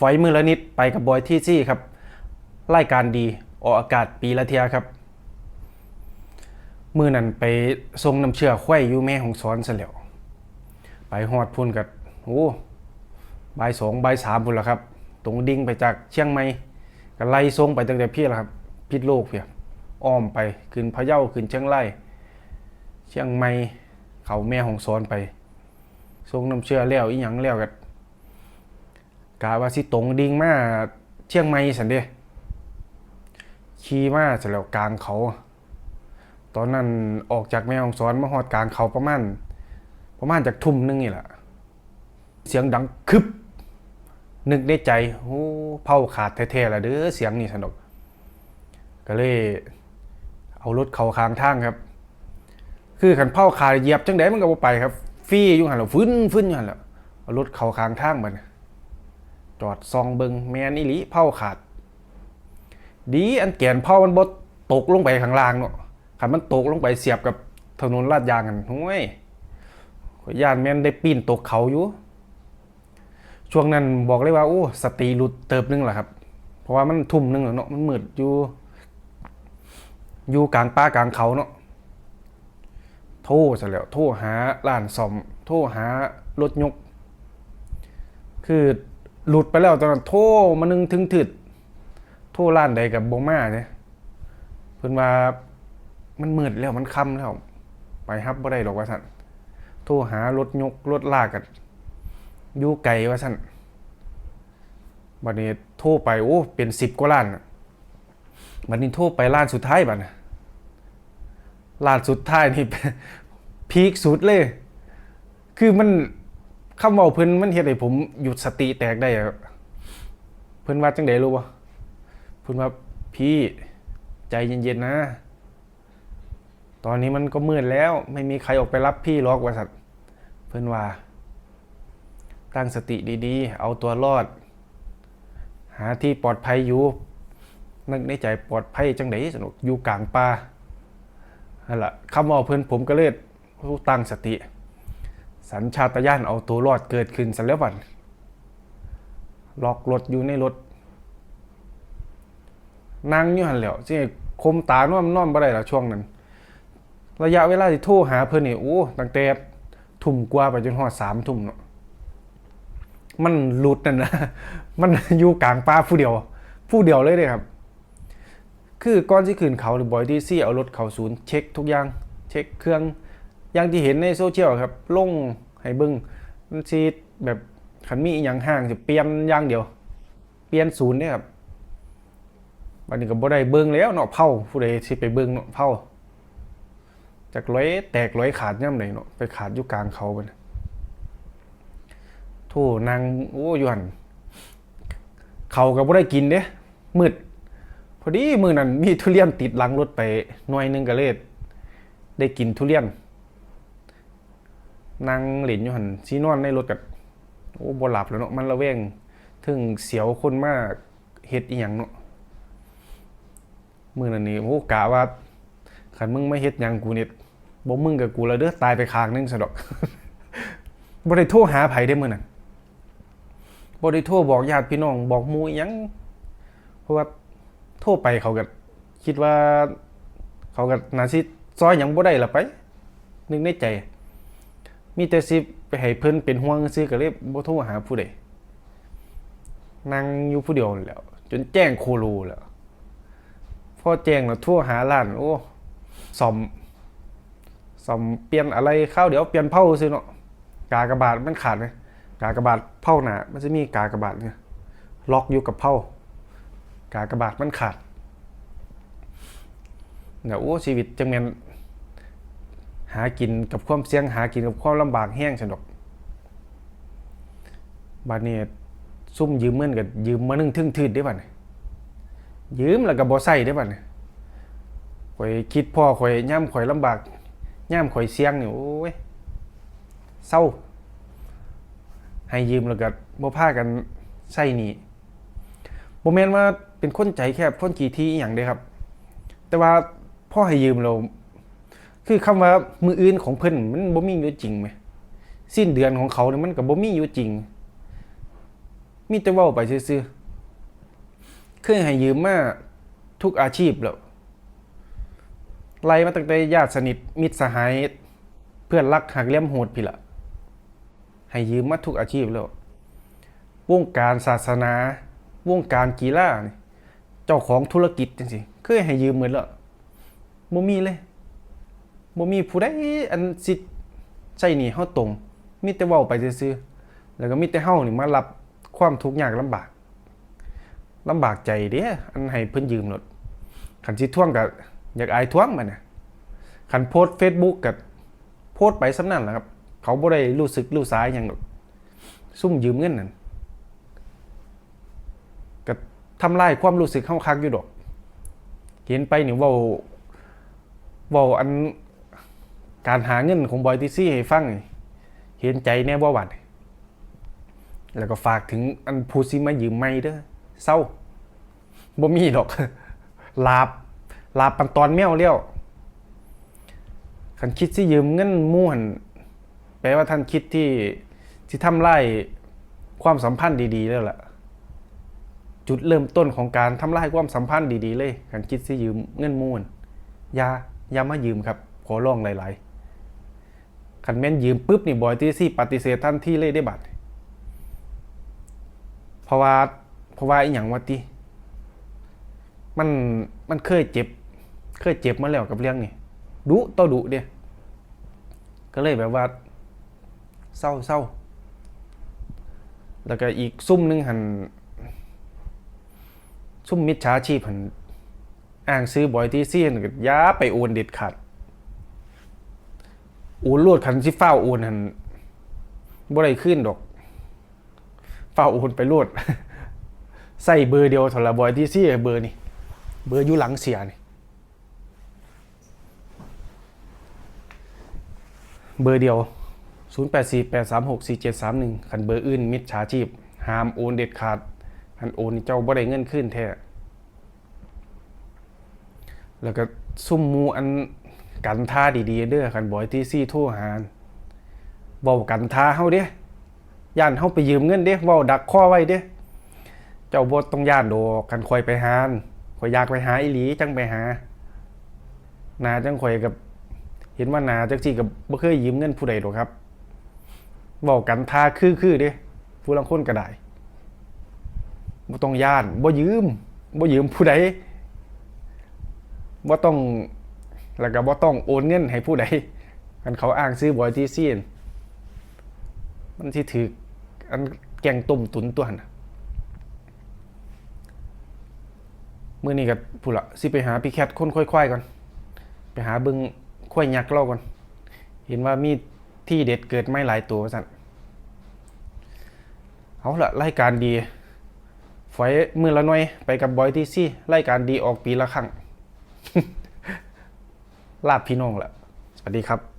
ฝอยมือละนิดไปกับบอยที่ซี่ครับรายการดีออกอากาศปีละเทียครับ มือนั้นไปทรงน้ำเชื่อควายอยู่แม่ของสอนซะแล้วไปฮอดพุ่นกับโอ้บายสองบายสามพุ่นละครับ ตรงดิ่งไปจากเชียงใหม่ก็ไล่ทรงไปตั้งแต่พี่ละครับ พิษโลกเพียอ้อมไปขึ้นพะเยาขึ้นเชียงรายเชียงใหม่เขาแม่ของสอนไปทรงน้ำเชื่อแล้วอีหยังแล้วกัน กะว่าสิตรงดิ่งมาเชียงใหม่สันเดขี่มาเสร็จแล้วกลางเขา ตอนนั้นออกจากแม่ของสอนมาหอดกลางเขาประมาณประมาณจากทุ่มหนึงนี่แหละเสียงดังคึบนึกในใจโอ้เผาขาดแท้ๆละเด้อเสียงนี่สนุกก็เลย เอารถเขาค้างทางครับ คือขันเผาขาดเหยียบจังไดมันก็บ่ไปครับฟรีอยู่หันแล้วฟื้นฟื้นอยู่หันแล้วเอารถเขาค้างทางมัน จอดซองเบิงแมนอีหลีเผาขาด ดีอันแกนเผามันบ่ตกลงไปข้างล่างเนาะขันมันตกลงไปเสียบกับถนนลาดยางกันห้วยขอยย่านแม่นได้ปีนตกเขาอยู่ ช่วงนั้นบอกเลยว่าโอ้สติหลุดเติบนึงแหละครับ เพราะว่ามันทุ่มหนึงแล้วเนาะมันมืดอยู่อยู่กลางป่ากลางเขาเนาะโทรซะแล้วโทรหาร้านซ่อมโทรหารถยก คือ หลุดไปแล้วตอนนั้นโทรมานึงถึงถึดโทรร้านใดกับโบมาเนี่ยเพิ่นว่ามันมืดแล้วมันค่ำแล้ว ไปฮับบ่ได้หรอกว่าสั่นโทรหารถยกรถลากกันอยู่ไกลว่าสั่นบัดนี้โทรไปโอ้เป็นสิบกว่าล้านบัดนี้โทรไปล้านสุดท้ายบัดน่ะล้านสุดท้ายนี่พีคสุดเลย คือมัน คำเว้าเพิ่นมันเฮ็ดให้ผมหยุดสติแตกได้อะเพิ่นว่าจังไดรู้บ่เพิ่นว่าพี่ใจเย็นๆนะ ตอนนี้มันก็มืดแล้ว ไม่มีใครออกไปรับพี่หรอกว่าสัตว์เพิ่นว่า ตั้งสติดีๆ เอาตัวรอด หาที่ปลอดภัยอยู่นึกในใจปลอดภัยจังไดสนุกอยู่กลางป่านั่นแหละคำว่าเพื่อนผมก็เลยตั้งสติ สัญชาตญาณเอาตัวรอดเกิดขึ้นสันแล้วบันล็อกรถอยู่ในรถนั่งอยู่หันแหล้วสิคมตานอนนอนบ่ได้ละช่วงนั้น ระยะเวลาที่โทรหาเพื่อนนี่โอ้ตั้งแต่ทุ่มกว่าไปจนฮอดสามทุ่มเนาะมันหลุดนั่นนะมันอยู่กลางป่าผู้เดียว ผู้เดียวเลยเลยครับ คือก่อนที่ขึ้นเขาหรือบอยที่ซี่เอารถเขาศูนย์เช็คทุกอย่าง เช็คเครื่อง อย่างที่เห็นในโซเชียลครับลงให้บึงมันซีแบบขันมีอย่างห้างจะเปลี่ยนอย่างเดียว เปลี่ยนศูนย์เนี่ยครับวันนี้ก็บ่ได้เบิ่งแล้วเนาะเผาผู้ใดสิไปเบิ่งเนาะเผาจากร้อยแตกร้อยขาดย่ำไหนเนาะไปขาดอยู่กลางเขาไปโธ่นางโอ้ยหันเขาก็บ่ได้กินเด้มืดพอดีมือนั้นมีทุเรียนติดหลังรถไปหน่วยนึงก็เลยได้กินทุเรียน นางหลินอยู่หันซีนอนในรถกับโอ้บ่หลับแล้วเนาะมันระแวงถึงเสียวคนมากเฮ็ดอีหยังเนาะมือนั้นนี่โอ้กะว่าคันมึงไม่เฮ็ดหยังกูนี่บ่มึงกับกูแล้วเด้อตายไปข้างนึงซะดอกบ่ได้โทรหาไผได้มื้อนั้นบริโทรบอกญาติพี่น้องบอกหมูอิหยังเพราะว่าโทรไปเขาก็คิดว่า เขาก็น่าสิซอยหยังบ่ได้ละไป นึกในใจ มีแต่สิไปให้เพิ่นเป็นห่วงซื่อก็เลยบ่โทรหาผู้ใดนั่งอยู่ผู้เดียวแล้ว จนแจ้งโครูแล้วพอแจ้งแล้วโทรหาร้านโอ้ซ่อมซ่อมเปลี่ยนอะไรข้าวเดี๋ยวเปลี่ยนเผาซื่อเนาะกากบาทมันขาดไหมกากบาทเผาหนามันจะมีกากบาทเนี่ยล็อกอยู่กับเผากากบาทมันขาดเดี๋ยวโอ้ชีวิตจังแมน หากินกับความเสี่ยงหากินกับความลำบากแห้งฉันดอกบาดนี้ซุ่มยืมเงินกับยืมมานึ่งทึ่งทืดได้ป่ะเนี่ยยืมแล้วก็บ่ใส่ได้ป่ะเนี่ยข่อยคิดพ่อข่อยย่ำข่อยลำบากย่ำข่อยเสี่ยงนี่โอ้ยเศร้า ให้ยืมแล้วก็บ่พากันใส่หนี้บ่แม่นว่าเป็นคนใจแคบคนขี้ที่อหย่างเด้ครับ แต่ว่าพ่อให้ยืมเรา คือคำว่ามืออื่นของเพิ่นมันบ่มีอยู่จริงไหมสิ้นเดือนของเขาเนี่ยมันก็บ่มีอยู่จริง มีแต่เว้าไปซื่อๆเคยให้ยืมมาทุกอาชีพแล้วไล่มาตั้งแต่ญาติสนิทมิตรสหาย เพื่อนรักหักเลี่ยมโหดพี่ละให้ยืมมาทุกอาชีพแล้ว วงการศาสนา วงการกีฬาเจ้าของธุรกิจจังซี่เคยให้ยืมเหมือนแล้วบ่มีเลย บ่มีผู้ใดอันสิใช่หนี่เฮาตรง มีแต่เว้าไปซื่อๆแล้วก็มีแต่เฮานี่มารับความทุกข์ยากลำบากลำบากใจเด้อันให้เพิ่นยืมรถคันสิทวงก็อยากอายทวงมันน่ะคันโพสต์ Facebook ก็โพสต์ไปสำนั้นแหละครับ เขาบ่ได้รู้สึกรู้สายหยังดอกซุ่มยืมเงินนั่นก็ทำลายความรู้สึกเข้าคักอยู่ดอก เห็นไปนี่เว่าเว่าอัน การหาเงินของบอยทีซี่ให้ฟัง เห็นใจแน่บ่หวัดแล้วก็ฝากถึงอันผู้ซิมายืมไม่เด้อเศร้าบ่มีดอก ลาบลาบปันตอนแมวเลี้ยวคันคิดสิยืมเงินหม่วนแปลว่าท่านคิดที่ที่ทำลายความสัมพันธ์ดีๆแล้วล่ะ จุดเริ่มต้นของการทำลายความสัมพันธ์ดีๆเลยการคิดสิยืมเงินมูลอย่าอย่ามายืมครับ ขอร้องหลาย ๆ คันแม่นยืมปุ๊บนี่บอยที่ซี่ปฏิเสธทันที่เลยได้บัตรเพราะว่าเพราะว่าอีหยังวะติมันมันเคยเจ็บ เคยเจ็บมาแล้วกับเรื่องนี่ดุต่อดุเดียก็เลยแบบว่าเศร้าเศร้าแล้วก็อีกซุ่มหนึงหันซุ่มมิจฉาชีพหันอ้างซื้อบอยที่เซียนก็ย่าไปโอนเด็ดขาด อนรวดคันสิฟ้าวโอนหันบ่ได้ขึ้นดอกฟ้าวโอนไปรวดใส่เบอร์เดียวเท่าละบอยที่ซียเบอร์นี่เบอร์อยู่หลังเสียนี่เบอร์เดียว 0848364731คันเบอร์อื่นมิจฉาชีพห้ามโอนเด็ดขาดอันโอนนี่เจ้าบ่ได้เงินขึ้นแท้แล้วก็ซุ่มมูอัน กันท่าดีๆเด้อคันบอยที่ซี่โทรหาเว้ากันท่าเฮาเด้ย่านเฮาไปยืมเงินเด้เว้าดักคอไว้เด้เจ้าบ่ต้องย่านดกันคอยไปหาข่อยอยากไปหาอีหลีจังไปหา นาจังข่อยกับ เห็นว่านาจักซี่กับบ่เคยยืมเงินผู้ใดดอกครับเว้ากันท่าคือๆเด้ผู้ลางคนก็ได้บ่ต้องย่านบ่ยืมบ่ยืมผู้ใดบ่ต้อง แล้วก็บ่ต้องโอนเงินให้ผู้ใดอันเขาอ้างซื้อบอยที่ซีนมันสิถืออันแกงต้มตุนตัวหันน่ะมื้อนี้ก็ผู้ละสิไปหาพี่แคทคนค่อยๆก่อน ไปหาบิ่งค่อยยักเล่าก่อน เห็นว่ามีที่เด็ดเกิดไม่หลายตัวว่าซั่นเอาละรายการดีฝอยมือละน่วยไปกับบอยที่ซี่รายการดีออกปีละครั้ง ลาบพี่น้องละสวัสดีครับ